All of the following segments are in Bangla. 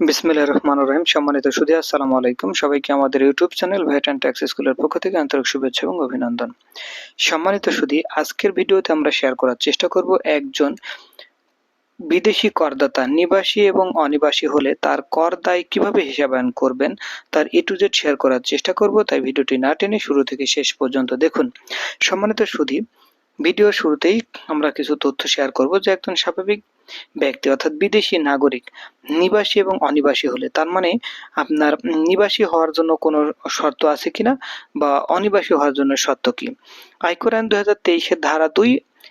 বিসমিল্লাহ রহমান রহিম, সম্মানিত সুধী, আসসালামু আলাইকুম। সবাইকে আমাদের ইউটিউব চ্যানেল ট্যাক্স স্কুলের পক্ষ থেকে আন্তরিক শুভেচ্ছা এবং অভিনন্দন। সম্মানিত সুধী, আজকের ভিডিওতে আমরা শেয়ার করার চেষ্টা করব একজন বিদেশি করদাতা, নিবাসী এবং অনিবাসী হলে তার কর দায় কীভাবে হিসাবায়ন করবেন, তার এ টু জেড শেয়ার করার চেষ্টা করব, তাই ভিডিওটি না টেনে শুরু থেকে শেষ পর্যন্ত দেখুন। সম্মানিত সুধী ভিডিও শুরুতেই আমরা কিছু তথ্য শেয়ার করব যে একজন স্বাভাবিক ব্যক্তি অর্থাৎ বিদেশি নাগরিক, নিবাসী এবং অনিবাসী হলে তার মানে আপনার নিবাসী হওয়ার জন্য কোনো শর্ত আছে কিনা বা অনিবাসী হওয়ার জন্য শর্ত কি? আয়কর আইন দুই হাজার ধারা দুই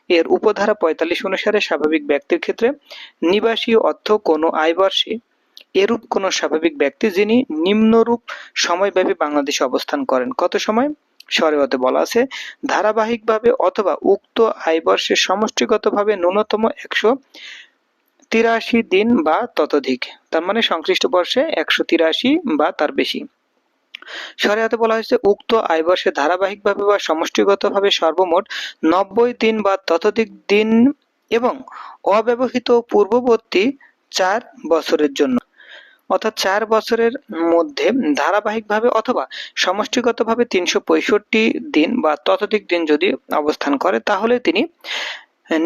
এর উপধারা পঁয়তাল্লিশ অনুসারে স্বাভাবিক ব্যক্তির ক্ষেত্রে নিবাসী অর্থ কোনো আয়বর্ষে এরূপ কোনো স্বাভাবিক ব্যক্তি যিনি নিম্নরূপ সময়ব্যাপী বাংলাদেশে অবস্থান করেন। কত সময়? সরেওয়াতে বলা আছে, ধারাবাহিকভাবে অথবা উক্ত আয়বর্ষে সমষ্টিগতভাবে ন্যূনতম একশো তিরাশি দিন বা ততোধিক। তার মানে সংশ্লিষ্ট বর্ষে একশো তিরাশি বা তার বেশি। শরিয়াতে বলা হয়েছে, উক্ত আয়বর্ষে ধারাবাহিকভাবে বা সমষ্টিগতভাবে সর্বমোট নব্বই দিন বা ততোধিক দিন এবং অব্যবহৃত পূর্ববর্তী চার বছরের জন্য। অর্থাৎ চার বছরের মধ্যে ধারাবাহিকভাবে অথবা সমষ্টিগতভাবে তিনশো পঁয়ষট্টি দিন বা ততোধিক দিন যদি অবস্থান করে, তাহলে তিনি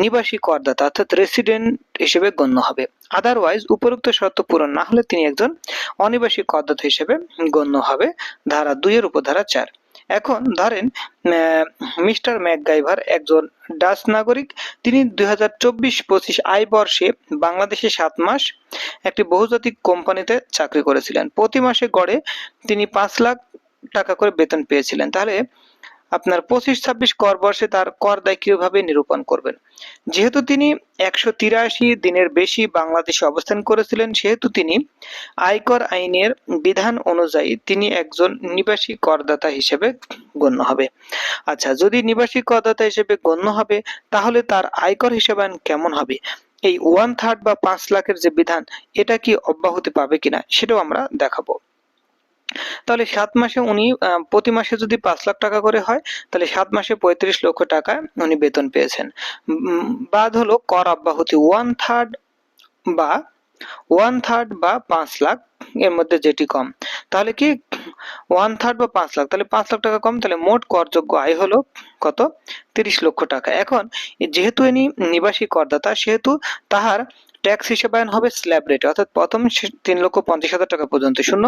নিবাসী করদাতা অর্থাৎ রেসিডেন্ট হিসেবে গণ্য হবে। আদারওয়াইজ উপরোক্ত শর্ত পূরণ না হলে তিনি একজন অনিবাসী করদাতা হিসেবে গণ্য হবে। ধারা দুইয়ের উপধারা চার। এখন ধরেন মিস্টার ম্যাকগাইভার একজন ডাচ নাগরিক, তিনি দুই হাজার চব্বিশ পঁচিশ আয় বর্ষে বাংলাদেশে সাত মাস একটি বহুজাতিক কোম্পানিতে চাকরি করেছিলেন। প্রতি মাসে গড়ে তিনি পাঁচ লাখ টাকা করে বেতন পেয়েছিলেন। তাহলে আপনার পঁচিশ ছাব্বিশ কর বর্ষে তার কর দায় নিরূপণ করবেন? যেহেতু তিনি একশো তিরাশি দিনের বেশি বাংলাদেশে অবস্থান করেছিলেন, সেহেতু তিনি আয়কর আইনের বিধান অনুযায়ী তিনি একজন নিবাসী করদাতা হিসেবে গণ্য হবে। আচ্ছা যদি নিবাসী করদাতা হিসেবে গণ্য হবে, তাহলে তার আয়কর হিসাবায়ন কেমন হবে? এই ওয়ান থার্ড বা পাঁচ লাখের যে বিধান, এটা কি অব্যাহতি পাবে কিনা, সেটাও আমরা দেখাবো। তাহলে সাত মাসে উনি প্রতি মাসে যদি পাঁচ লাখ টাকা করে হয়, তাহলে সাত মাসে পঁয়ত্রিশ লক্ষ টাকা উনি বেতন পেয়েছেন। বাদ হলো কর অব্যাহতি। ওয়ান থার্ড বা ওয়ান থার্ড বা পাঁচ লাখ এর মধ্যে যেটি কম। তাহলে কি ওয়ান থার্ড বা পাঁচ লাখ, তাহলে পাঁচ লাখ টাকা কম, তাহলে মোট করযোগ্য আয় হলো কত? তিরিশ লক্ষ টাকা। এখন, যেহেতু ইনি নিবাসী করদাতা, সেহেতু তাহার ট্যাক্স হিসেবায়ন হবে স্ল্যাব রেট। অর্থাৎ প্রথম তিন লক্ষ পঞ্চাশ হাজার টাকা পর্যন্ত, শূন্য।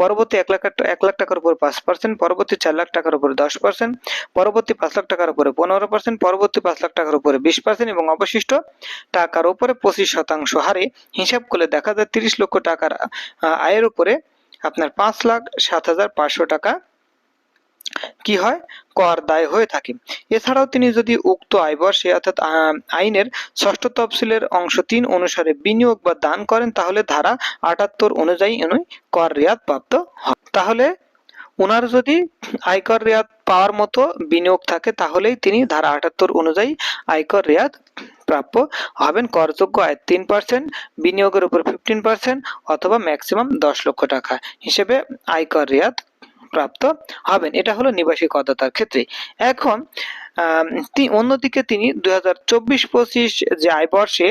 পরবর্তী এক লাখ এক লাখ টাকার উপর পাঁচ পার্সেন্ট পরবর্তী চার লাখ টাকার উপরে দশ পার্সেন্ট পরবর্তী পাঁচ লাখ টাকার উপরে পনেরো পার্সেন্ট পরবর্তী পাঁচ লাখ টাকার উপরে বিশ পার্সেন্ট এবং অবশিষ্ট টাকার উপরে পঁচিশ শতাংশ হারে হিসাব করলে দেখা যায় তিরিশ লক্ষ টাকার আয়ের উপরে আপনার পাঁচ লাখ সাত হাজার পাঁচশো টাকা কি হয়? কর দায় হয়ে থাকে। এছাড়াও তিনি যদি উক্ত আয়বর্ষে অর্থাৎ আইনের ষষ্ঠ তফসিলের অংশ তিন অনুসারে বিনিয়োগ বা দান করেন, তাহলে ধারা আটাত্তর অনুযায়ী উনি কর রেয়াত প্রাপ্ত তাহলে ওনার যদি আয়কর রেয়াত পাওয়ার মতো বিনিয়োগ থাকে, তাহলেই তিনি ধারা আটাত্তর অনুযায়ী আয়কর রেয়াত প্রাপ্য হবেন। করযোগ্য আয় তিন পার্সেন্ট, বিনিয়োগের উপর ফিফটিন পার্সেন্ট অথবা ম্যাক্সিমাম দশ লক্ষ টাকা হিসেবে আয়কর রেয়াত প্রাপ্ত হবেন। এটা হলো নিবাসী করদাতার ক্ষেত্রে। এখন অন্যদিকে তিনি দুই হাজার চব্বিশ পঁচিশ যে আয় বর্ষে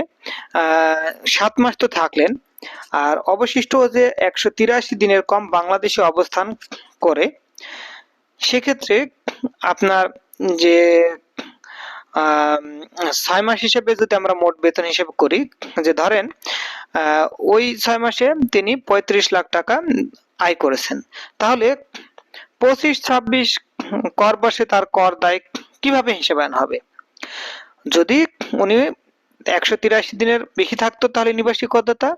সাত মাস তো থাকলেন, আর অবশিষ্ট যে একশো তিরাশি দিনের কম বাংলাদেশে অবস্থান করে, সেক্ষেত্রে আপনার যে ছয় মাস হিসেবে যদি আমরা মোট বেতন হিসেবে করি, যে ধরেন ওই ছয় মাসে তিনি পঁয়ত্রিশ লাখ টাকা আয় করেছেন। তাহলে পঁচিশ, ছাব্বিশ কর বসে তার কর দায় কীভাবে হিসেবায়ন হবে? যদি উনি একশো তিরাশি দিনের বেশি থাকতো তাহলে নিবাসী করদাতা,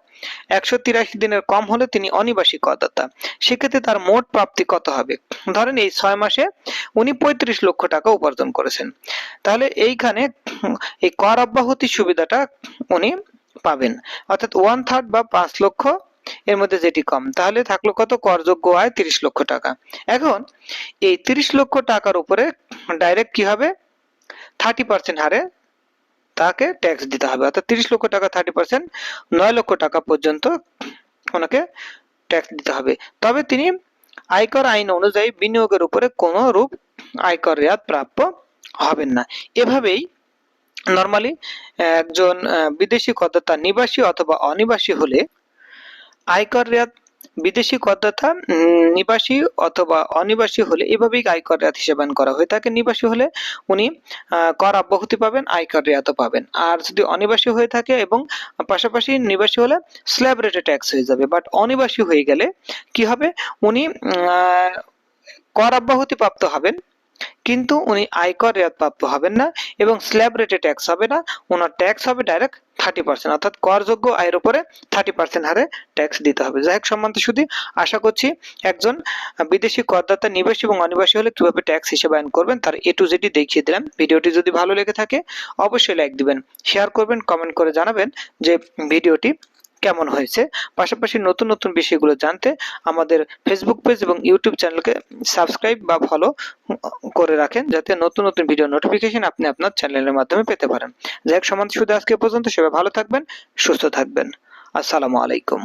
একশো তিরাশি দিনের কম হলে তিনি অনিবাসী করদাতা। সেক্ষেত্রে তার মোট প্রাপ্তি কত হবে? ধরেন এই ছয় মাসে উনি পঁয়ত্রিশ লক্ষ টাকা উপার্জন করেছেন। তাহলে এইখানে এই কর অব্যাহতি সুবিধাটা উনি পাবেন। অর্থাৎ ওয়ান থার্ড বা পাঁচ লক্ষ এর মধ্যে যেটি কম, তাহলে থাকল কত? করযোগ্য আয় তিরিশ লক্ষ টাকা। এখন এই তিরিশ লক্ষ টাকার উপরে ডাইরেক্ট কি হবে? থার্টি পার্সেন্ট হারে তাকে ট্যাক্স দিতে হবে। অর্থাৎ তিরিশ লক্ষ টাকা থার্টি পার্সেন্ট নয় লক্ষ টাকা পর্যন্ত ওনাকে ট্যাক্স দিতে হবে। তবে তিনি আয়কর আইন অনুযায়ী বিনিয়োগের উপরে কোনো রূপ আয়কর রেয়াত প্রাপ্য হবেন না। এভাবেই নর্মালি একজন বিদেশি করদাতা নিবাসী অথবা অনিবাসী হলে আয়কর রেয়াত বিদেশি করদাতা নিবাসী অথবা অনিবাসী হলে এভাবেই আয়কর রেয়াত হিসেবায়ন করা হয়ে। থাকে নিবাসী হলে উনি কর অব্যাহতি পাবেন, আয়কর রেয়াতও পাবেন। আর যদি অনিবাসী হয়ে থাকে এবং পাশাপাশি নিবাসী হলে স্ল্যাব রেটে ট্যাক্স হয়ে যাবে। বাট অনিবাসী হয়ে গেলে কি হবে? উনি কর অব্যাহতি প্রাপ্ত হবেন, কিন্তু উনি আয়কর রেয়াত প্রাপ্ত হবেন না এবং স্ল্যাব রেটে ট্যাক্স হবে না। ওনার ট্যাক্স হবে ডাইরেক্ট থার্টি পার্সেন্ট অর্থাৎ করযোগ্য আয়ের উপরে থার্টি পার্সেন্ট হারে ট্যাক্স দিতে হবে। যাই হোক সম্বন্ধে শুধু আশা করছি একজন বিদেশি করদাতা, নিবাসী এবং অনিবাসী হলে কীভাবে ট্যাক্স হিসেবে আইন করবেন তার এ টু জেডি দেখিয়ে দিলাম। ভিডিওটি যদি ভালো লেগে থাকে, অবশ্যই লাইক দিবেন শেয়ার করবেন কমেন্ট করে জানাবেন যে ভিডিওটি কেমন হয়েছে? পাশাপাশি নতুন নতুন বিষয়গুলো জানতে আমাদের ফেসবুক পেজ এবং ইউটিউব চ্যানেলকে সাবস্ক্রাইব বা ফলো করে রাখেন, যাতে নতুন নতুন ভিডিও নোটিফিকেশন আপনি আপনার চ্যানেলের মাধ্যমে পেতে পারেন। যাই হোক সমান শুধু আজকে পর্যন্ত। সবাই ভালো থাকবেন, সুস্থ থাকবেন। আসসালামু আলাইকুম।